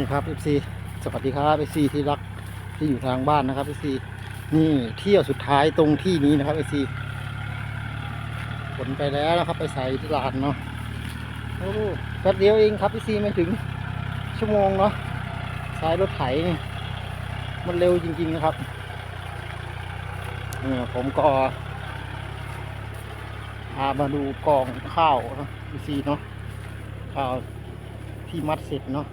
นี่ครับ FC สวัสดีครับ FC ที่รักที่อยู่ทางบ้านนะครับ FC นี่เที่ยวสุดท้ายตรงที่นี้นะครับ FC ขนไปแล้วนะครับ ไปใส่ที่ลานเนาะโอ้แป๊บเดียวเองครับ FC ไม่ถึงชั่วโมงเนาะสายรถไถนี่มันเร็วจริง ๆนะครับเนี่ยผมก็พามาดูกองข้าวนะ FC เนาะข้าวที่มัดเสร็จเนาะ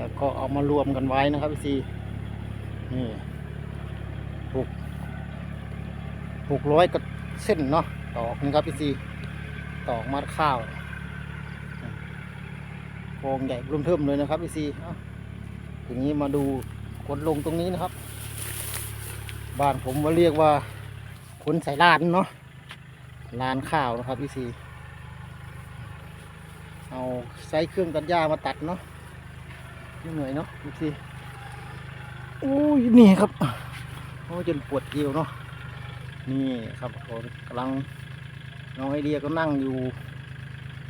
แล้วก็เอามารวมกันไว้นะครับพี่ซีนี่หกหกร้อยกับเส้นเนาะตอกนะครับพี่ซีตอกมัดข้าวกองใหญ่เริ่มๆเลยนะครับพี่ซีทีนี้มาดูขนลงตรงนี้นะครับ บ้านผมว่าเรียกว่าขนใส่ลานเนาะลานข้าวนะครับพี่ซีเอาใช้เครื่องตัดหญ้ามาตัดเนาะ เหนื่อยเนาะดูสิโอ้ยนี่ครับโอ้ยจนปวดเอวเนาะนี่ครับผมกำลังน้องไอเดียก็นั่งอยู่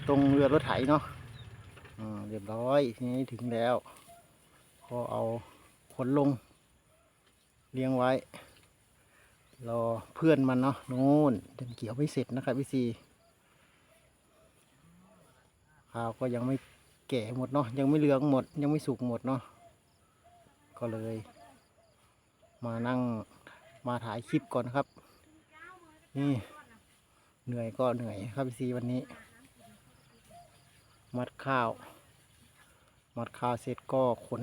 ตรงเรือรถไถเนาะอ่าเรียบร้อยทีนี้ถึงแล้วก็เอาขนลงเลี้ยงไว้ รอเพื่อนมันเนาะนู่นยังเกี่ยวไม่เสร็จนะครับพี่ซีข้าวก็ยังไม่ แก่หมดเนาะยังไม่เหลืองหมด ยังไม่สุกหมดเนาะก็เลย มานั่งมาถ่ายคลิปก่อนครับ นี่เหนื่อยก็เหนื่อยครับพี่ซีวันนี้ มัดข้าว มัดข้าวเสร็จก็ขน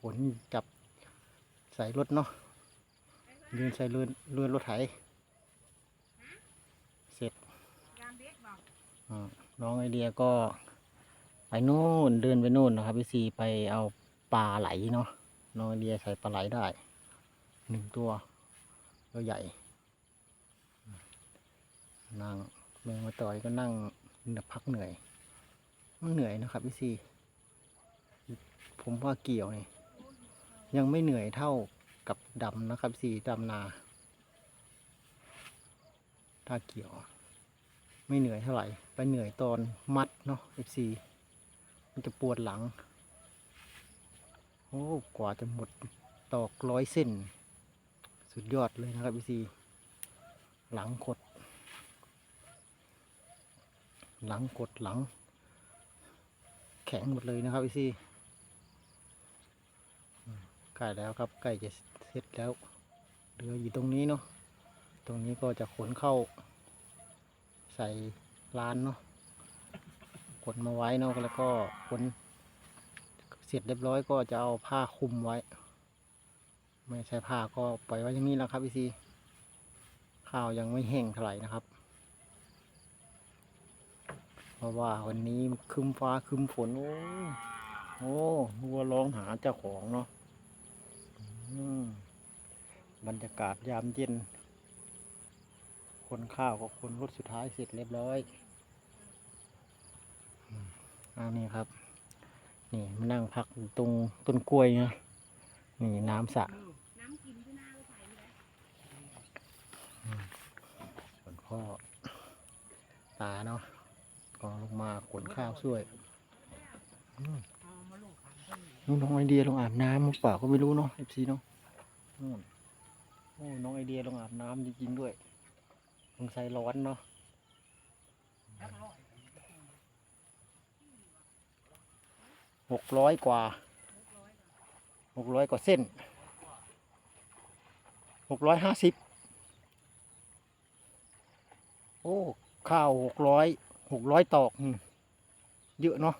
ขนจับใส่รถเนาะยืนใส่เรือนเรือนรถไถ เสร็จ อ่า น้องไอเดียก็ไปนู่นเดินไปนู่นนะครับพี่ซีไปเอาปลาไหลเนาะน้องไอเดียใส่ปลาไหลได้หนึ่งตัวตัวใหญ่ นั่งแมงมาต่อยก็นั่งพักเหนื่อยมันเหนื่อยนะครับพี่ซีผมว่าเกี่ยวนี่ยังไม่เหนื่อยเท่ากับดำนะครับพี่ซีดำนา ถ้าเกี่ยว ไม่เหนื่อยเท่าไหร่ ไปเหนื่อยตอนมัดเนาะ FC มันจะปวดหลัง โอ้ กว่าจะหมดตอกร้อยเส้น สุดยอดเลยนะครับ FC หลังกด หลังกดหลัง แข็งหมดเลยนะครับ FC ใกล้แล้วครับ ใกล้จะเสร็จแล้วเหลืออยู่ตรงนี้เนาะ ตรงนี้ก็จะขนเข้า ส่ร้านเนาะขนมาไว้เนาะแล้วก็ขนเสร็จเรียบร้อยก็จะเอาผ้าคลุมไว้ ไม่ใช่ผ้าก็ปล่อยไว้อย่างนี้แล้วครับพี่ซีข้าวยังไม่แห้งเท่าไหร่นะครับ เพราะว่าวันนี้คึมฟ้าคึมฝนโอ้โอ้วัวร้องหาเจ้าของเนาะอืมบรรยากาศยามเย็น คนข้าวก็คนรถสุดท้ายเสร็จเรียบร้อยอันนี้ครับ นี่มานั่งพักตรงต้นกล้วยนะนี่น้ำสระส่วนพ่อตาเนาะก็ลงมาขนข้าวช่วยนู่นน้องไอเดียลงอาบน้ำหรือเปล่าก็ไม่รู้เนาะเอฟซีเนาะนู่นน้องไอเดียลงอาบน้ำจริงๆด้วย งสัยร้อนเนาะหกร้อยกว่าหกร้อยกว่าเส้นหกร้อยห้าสิบโอ้ข้าวหกร้อยหกร้อยตอกเยอะเนาะ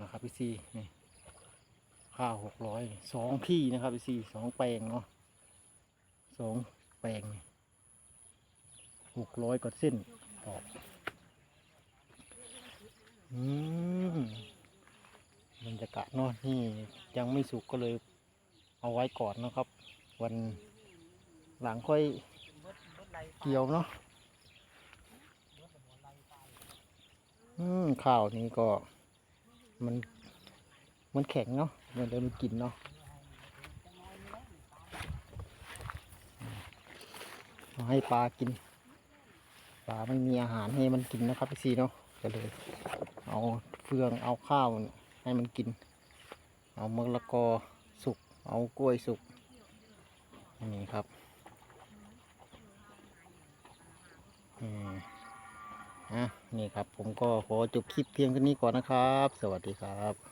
นะครับพี่ซีนี่ข้าวหกร้อยสองที่นะครับพี่ซีสองแปลงเนาะสองแปลงนี่ หกร้อยกว่าเส้นออกอืมบรรยากาศเนาะนี่ยังไม่สุกก็เลยเอาไว้ก่อนนะครับ วันหลังค่อยเกี่ยวเนาะอืมข้าวนี้ก็ มันมันแข็งเนาะมันเลยมันกินเนาะให้ปลากิน ปลาไม่มีอาหารให้มันกินนะครับพี่ซีเนาะก็เลย เอาเฟืองเอาข้าวให้มันกิน เอามะละกอสุก เอากล้วยสุกนี่ครับอืมอะนี่ครับ ผมก็ขอจบคลิปเพียงเท่นี้ก่อนนะครับ สวัสดีครับ